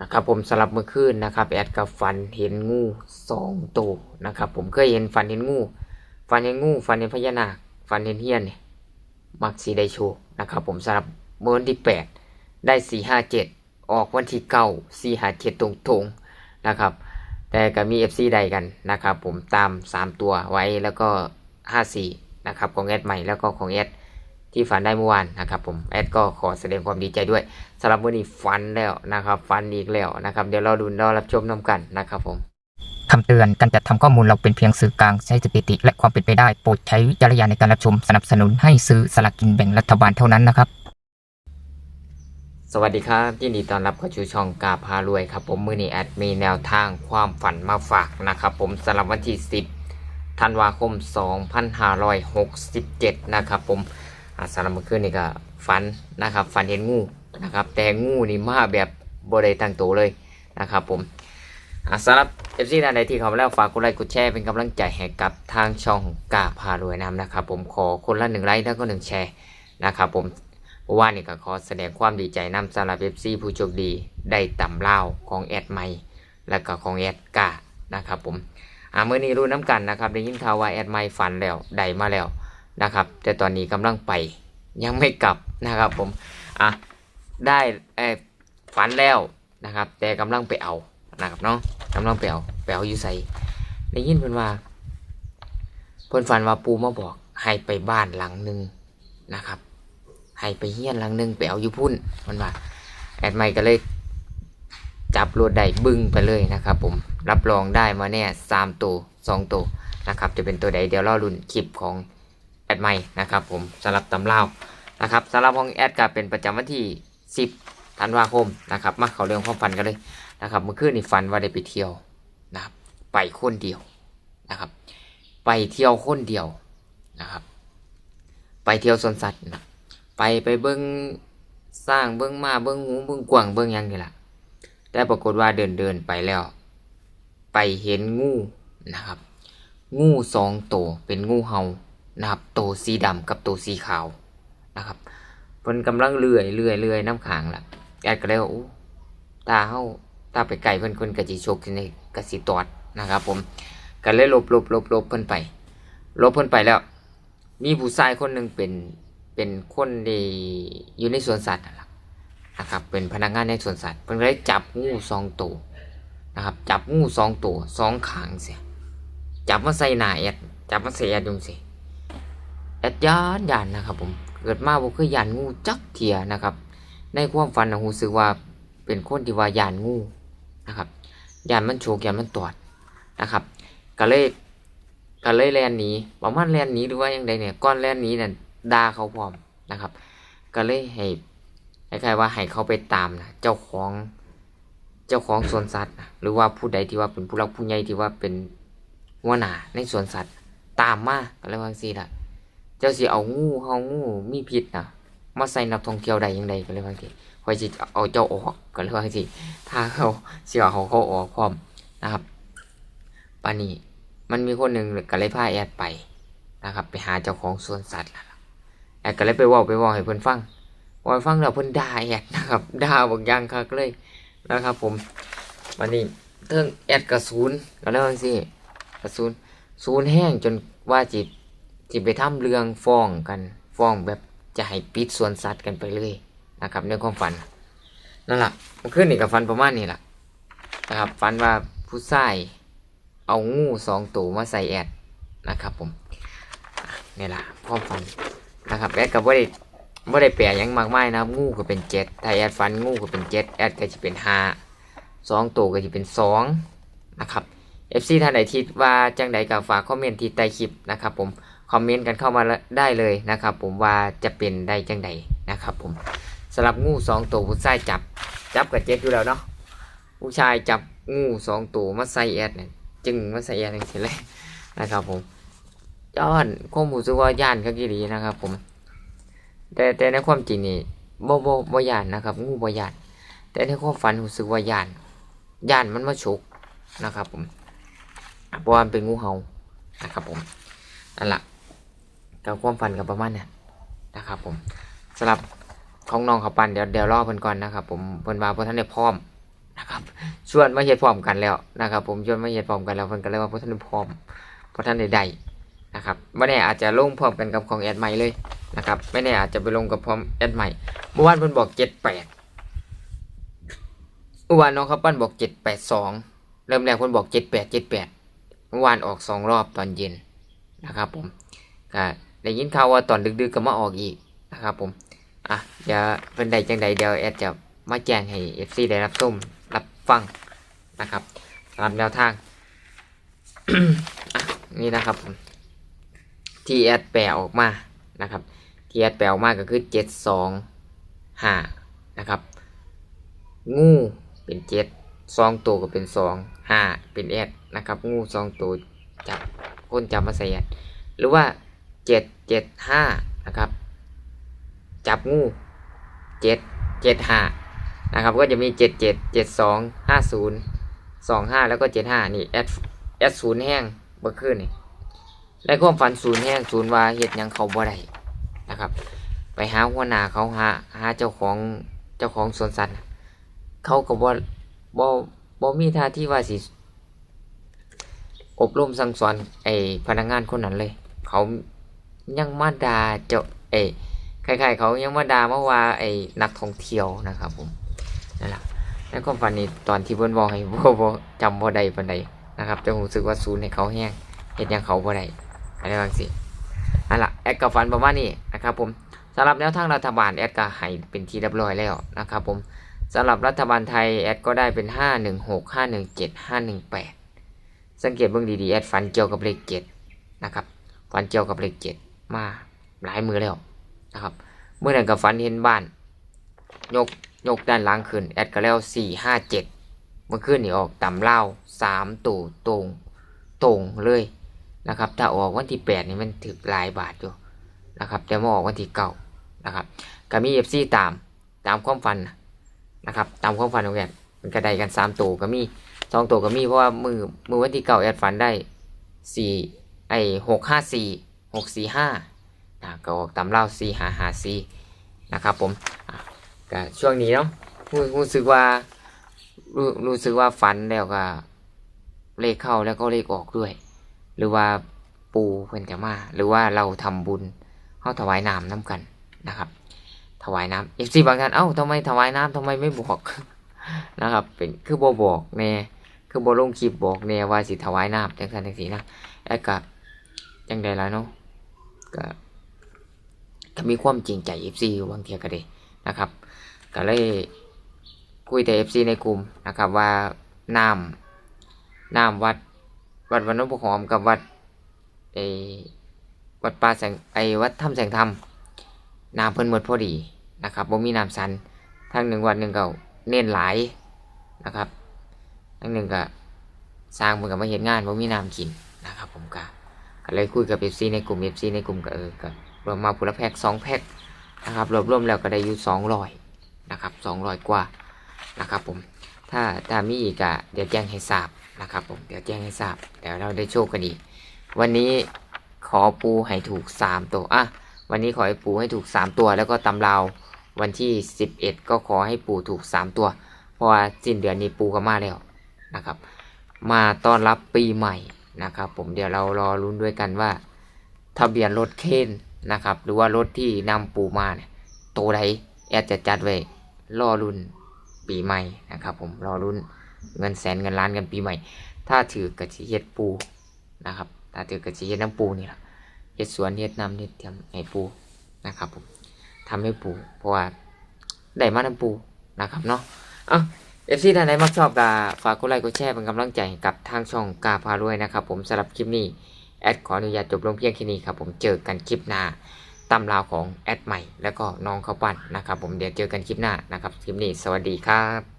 นะครับผมสำหรับเมื่อคืนนะครับ แอดกับฟันเห็นงูสองตัวนะครับ ผมเคยเห็นฟันเห็นงูฟันเห็นงูฟันเห็นพญานาคฟันเห็นเฮียนเนี่ยมักสีได้โชว์นะครับ ผมสำหรับเมื่อวันที่แปดได้สี่ห้าเจ็ดออกวันที่เก้าสี่ห้าเจ็ดตรงๆนะครับ แต่ก็มี FC ใดกันนะครับ ผมตาม3ตัวไว้แล้วก็54นะครับของแอดใหม่แล้วก็ของแอด ที่ฝันได้เมื่อวานนะครับผมแอดก็ขอแสดงความดีใจด้วยสำหรับวันนี้ฝันแล้วนะครับฝันอีกแล้วนะครับเดี๋ยวเราดูเรารับชมน้ำกันนะครับผมคำเตือนการจัดทำข้อมูลเราเป็นเพียงสื่อกลางใช้สถิติ และความเป็นไปได้โปรดใช้วิจารณญาณในการรับชมสนับสนุนให้ซื้อสลากกินแบ่งรัฐบาลเท่านั้นนะครับ สวัสดีครับยินดีต้อนรับเข้าสู่ช่องกาพารวยครับผมมือนี้แอดมีแนวทางความฝันมาฝากนะครับผมสำหรับวันที่ 10ธันวาคม 2567 นะครับผม อาสำหรับเมื่อคืนนี่ก็ฝันนะครับฝันเห็นงูนะครับ แต่งูนี่มาแบบบริตั้งตัวเลยนะครับผมอาสำหรับเอฟซีท่านใดที่เข้ามาแล้วฝากกดไลค์กดแชร์เป็นกำลังใจให้กับทางช่องกาพารวยน้ำนะครับ ผมขอคนละหนึ่งไลค์แล้วก็หนึ่งแชร์นะครับผมเพราะว่านี่ก็ขอแสดงความดีใจนำสำหรับเอฟซีผู้โชคดีได้ต่ำเล่าของแอดไมและก็ของแอดกานะครับผมอ่าเมื่อนี้รู้น้ำกันนะครับได้ยินข่าวว่าแอดไมฝันแล้วได้มาแล้ว นะครับ แต่ตอนนี้กำลังไปยังไม่กลับนะครับผมอะได้เอ่อฝันแล้วนะครับ แต่กำลังไปเอานะครับเนาะกำลังไปเอาไปเอาอยู่ใส่ได้ยินเพิ่นว่าเพิ่นฝันว่าปูมาบอกให้ไปบ้านหลังหนึ่งนะครับให้ไปเฮียนหลังหนึ่งไปเอาอยู่พุ่นมันว่าแอดไมค์ก็เลยจับรถได้บึ้งไปเลยนะครับ ผมรับรองได้มาแน่สามตัวสองตัวนะครับ จะเป็นตัวใดเดี๋ยวรอรุ่นคลิปของ แอดไมค์นะครับผมสำหรับตำเล่านะครับสำหรับของแอดก็เป็นประจำวันที่ 10ธันวาคมนะครับมาเขาเรื่องความฝันกันเลยนะครับเมื่อคืนนี่ฝันว่าได้ไปเที่ยวนะครับไปคนเดียวนะครับ ไปเที่ยวคนเดียวนะครับ ไปเที่ยวสวนสัตว์นะไปไปเบิ้งสร้างเบิ้งมาเบิ้งหูเบิ้งกวางเบิ้งยังนี่แหละแต่ปรากฏว่าเดินเดินไปแล้ว ไปเห็นงูนะครับ งูสองตัวเป็นงูเห่า นะครับตัวสีดำกับตัวสีขาวนะครับเพิ่นกำลังเลื่อยเลื่อยเลื่อยน้ำขางล่ะแอดก็เลยว่าอู้ตาเฮาตาไปไกลเพิ่นเพิ่นกะจิชกในกะสิตอดนะครับ ผมก็เลยลบลบลบลบเพิ่นไปลบเพิ่นไปแล้ว มีผู้ชายคนหนึ่งเป็นเป็นคนที่อยู่ในสวนสัตว์นะครับ เป็นพนักงานในสวนสัตว์เพิ่นก็เลยจับงูสองตัวนะครับ จับงูสองตัวสองขางเสียจับมาใส่หน้าแอดจับมาใส่แอดยุงสิ แอดยานยานนะครับผมเกิดมาบ่เคยยานงูจักเทียนะครับ ในความฝันนะรู้สึกว่าเป็นคนที่ว่ายานงูนะครับยานมันโฉกยานมันตอดนะครับก็เลยก็เลยแลนหนีประมาณแลนหนีหรือว่ายังไงเนี่ยก้อนแลนหนีเนั่นด่าเขาพร้อมนะครับ ก็เลยให้คล้ายๆว่าให้เขาไปตามนะเจ้าของเจ้าของสวนสัตว์หรือว่าผู้ใดที่ว่าเป็นผู้รักผู้ใหญ่ที่ว่าเป็นหัวหน้าในสวนสัตว์ตามมาก็เลยว่าสิล่ะ เจ้าสิเอางูเฮางูมีพิษนะมาใส่นักท่องเที่ยวใดยังไดก็เลยว่าสิคอยสิเอาเจ้าออกก็เลยว่าสิถ้าเขาเสียเขาเขาออกพร้อมนะครับปานนี้มันมีคนหนึ่งก็เลยพาแอดไปนะครับ ไปหาเจ้าของสวนสัตว์แอดก็เลยไปว่าไปว่าให้เพิ่นฟังว่าฟังแล้วเพิ่นด่าแอดนะครับด่าบางอย่างคักเลยนะครับ ผมวันนี้เทิงแอดกระสูนก็แล้วจังซี่กระสูนศูนแห้งจนว่าจิต จิไปทำเรื่องฟ้องกันฟ้องแบบจะให้ปิดสวนสัตว์กันไปเลยนะครับในความฝันนั่นแหละมันขึ้นนี่กับฝันประมาณนี้แหละนะครับฝันว่าผู้ชายเอางูสองตัวมาใส่แอดนะครับผมนี่แหละความฝันนะครับแอดก็บ่ได้บ่ได้แปลยังมากมายนะครับงูก็เป็นเจ็ดถ้าแอดฟันงูก็เป็นเจ็ดแอดก็จะเป็นห้าสองตัวก็จะเป็นสองนะครับ FC ท่านใดที่ว่าจังใดก็ฝากคอมเมนต์ที่ใต้คลิปนะครับผม คอมเมนต์กันเข้ามาได้เลยนะครับ ผมว่าจะเป็นได้จังใดนะครับผมสำหรับงูสองตัวผู้ชายจับ จับกับเจ็ดอยู่แล้วเนาะผู้ชายจับงูสองตัวมาใส่แอดเนี่ยจึงมาใส่แอดอย่างเฉยเลยนะครับผมย้อนความรู้สึกว่าย่านก็กี่ดีนะครับ ผม แต่แต่ในความจริงนี่บ่บ่บ่ย่านนะครับ งูบ่ย่าน แต่ในความฝันรู้สึกว่าย่านย่านมันมาฉกนะครับ ผมเพราะว่ามันเป็นงูเห่านะครับ ผมนั่นแหละ กับความฝันกับประมาณนั้นนะครับ ผมสำหรับของน้องเขาปันเดี๋ยวเดี๋ยวรอเพิ่นก่อนนะครับ ผมเพิ่นว่าเพิ่นท่านได้พร้อมนะครับชวนมาเฮ็ดพร้อมกันแล้วนะครับ ผมชวนมาเฮ็ดพร้อมกันแล้วเพิ่นก็เลยว่าบ่ทันได้พร้อมบ่ทันได้ได้นะครับบ่แน่อาจจะลงพร้อมกันกับของแอดใหม่เลยนะครับไม่แน่อาจจะไปลงกับพร้อมแอดใหม่เมื่อวานเพิ่นบอก78เมื่อวานน้องครับปั้นบอก782เริ่มแรกเพิ่นบอก78 78เมื่อวานออกสองรอบตอนเย็นนะครับ ผมก็ ได้ยินข่าวว่าตอนดึกๆก็มาออกอีกนะครับผมอะเดี๋ยวเพิ่นใดจังใดเดี๋ยวแอดจะมาแจ้งให้ FC ได้รับชมรับฟังนะครับสำหรับแนวทางนี่นะครับผมที่แอดแปลออกมานะครับที่แอดแปลออกมาก็คือเจ็ดสองห้านะครับ งูเป็นเจ็ดสองตัวก็เป็นสองห้าเป็นแอดนะครับ งูสองตัวจับคนจับมาใส่แอดหรือว่า เจ็ดเจ็ดห้านะครับ จับงูเจ็ดเจ็ดห้านะครับ ก็จะมีเจ็ดเจ็ดเจ็ดสองห้าศูนย์สองห้าแล้วก็เจ็ดห้านี่แอดแอดศูนย์แห้งเมื่อคืนนี่และความฝันศูนย์แห้งศูนย์ว่าเฮ็ดยังเขาบ่ได้นะครับ ไปหาหัวหน้าเขาหาหาเจ้าของเจ้าของสวนสัตว์เขาก็บ่บ่บ่มีท่าที่ว่าสิอบรมสั่งสอนไอพนักงานคนนั้นเลย เขา ยังมาดาเจ้าไอ้ใครๆเขายังมาด่ามาว่าไอ้นักท่องเที่ยวนะครับผมนั่นแหละในความฝันนี้ตอนที่เพิ่นบอกให้บ่บ่จำบ่ได้ปานใดนะครับจะรู้สึกว่าศูนย์ให้เขาแห้งเฮ็ดยังเขาบ่ได้อะไรบางสินั่นละแอดก็ฝันประมาณนี้นะครับผมสำหรับแนวทางรัฐบาลแอดก็ให้เป็นที่เรียบร้อยแล้วนะครับผมสำหรับรัฐบาลไทยแอดก็ได้เป็น 5 1 6 5 1 7 5 1 8 สังเกตเบื้องดีๆแอดฟันเกี่ยวกับเลข7นะครับฟันเกี่ยวกับเลข7 มาหลายมือแล้วนะครับเมื่อนั้นกับฟันเห็นบ้าน ยกยกด้านล่างขึ้นแอดก็แล้ว4 5 7เจ็ดมื่อคืนนี่ออกต่ำเล่า3ตู่ตรงตรงเลยนะครับถ้าออกวันที่8นี่มันถึกหลายบาทอยู่นะครับแต่มาออกวันที่เก่านะครับก็มีเอฟซีตามตามความฝันนะครับตามความฝันของแอดมันก็ได้กันสามตัวก็มีสองตัวก็มีเพราะว่ามือมือวันที่เก่าแอดฝันได้สี่ไอหกห้าสี่ หกสี่ห้านะก็ออกตามเล่าสี่หาหาสี่นะครับผมก็ช่วงนี้เนาะรู้รู้สึกว่ารู้รู้สึกว่าฝันแล้วก็เลขเข้าแล้วก็เลขออกด้วย หรือว่าปูเพิ่นจะมา หรือว่าเราทำบุญเข้าถวายน้ำน้ำกันนะครับ ถวายน้ำเอฟซีบางท่านเอ้าทำไมถวายน้ำทำไมไม่บอกนะครับเป็นคือบ่บอกแน่คือบ่ลงคลิปบอกแน่ว่าสิถวายน้ำจังสันจังสีนะแล้วก็จังใดล่ะเนาะ ก็ก็มีความจริงใจเอฟซีบางเทีก็ได้นะครับ ก็เลยคุยแต่เอฟซีในกลุ่มนะครับว่าน้ำน้ำวัดวัดวันนพหอมกับวัดไอวัดป่าแสงไอวัดถ้ำแสงธรรมน้ำเพิ่นหมดพอดีนะครับบ่มีน้ำสันทั้งหนึ่งวัดหนึ่งก็เน้นหลายนะครับทั้งหนึ่งก็สร้างเพิ่นก็มาเห็นงานบ่มีน้ำกินนะครับผมก็ ก็เลยคุยกับเอฟซีในกลุ่มเอฟซีในกลุ่มก็เออก็รวมมาผุละแพ็กสองแพ็กนะครับรวบรวมแล้วก็ได้อยู่สองร้อยนะครับสองร้อยกว่านะครับผมถ้าถ้ามีอีกอะเดี๋ยวแจ้งให้ทราบนะครับผมเดี๋ยวแจ้งให้ทราบเดี๋ยวเราได้โชคกันอีกวันนี้ขอปูให้ถูกสามตัวอะวันนี้ขอให้ปูให้ถูกสามตัว แล้วก็ตำราววันที่สิบเอ็ดก็ขอให้ปูถูกสามตัว เพราะว่าสิ้นเดือนนี้ปูก็มาแล้วนะครับ มาต้อนรับปีใหม่ นะครับ ผมเดี๋ยวเรารอลุ้นด้วยกันว่า ทะเบียนรถเคนนะครับ หรือว่ารถที่นำปูมาเนี่ยตัวใดแอดจะจัดไว้รอรุ่นปีใหม่นะครับ ผมรอรุ่นเงินแสนเงินล้านกันปีใหม่ ถ้าถือกระชิเฮ็ดปูนะครับ ถ้าถือกระชิเฮ็ดน้ำปูนี่แหละเฮ็ดสวนเฮ็ดน้ำเฮ็ดเทียมให้ปูนะครับ ผมทำให้ปูเพราะว่าได้มาน้ำปูนะครับเนาะอ้าเอฟซีท่านใดมักชอบกาฝากกดไลค์กดแชร์เป็นกำลังใจกับทางช่องกาพารวยนะครับผมสำหรับคลิปนี้แอดขออนุญาตจบลงเพียงแค่นี้ครับผมเจอกันคลิปหน้าตำราวของแอดใหม่ แล้วก็น้องเขาวปั้นนะครับผมเดี๋ยวเจอกันคลิปหน้านะครับคลิปนี้สวัสดีครับ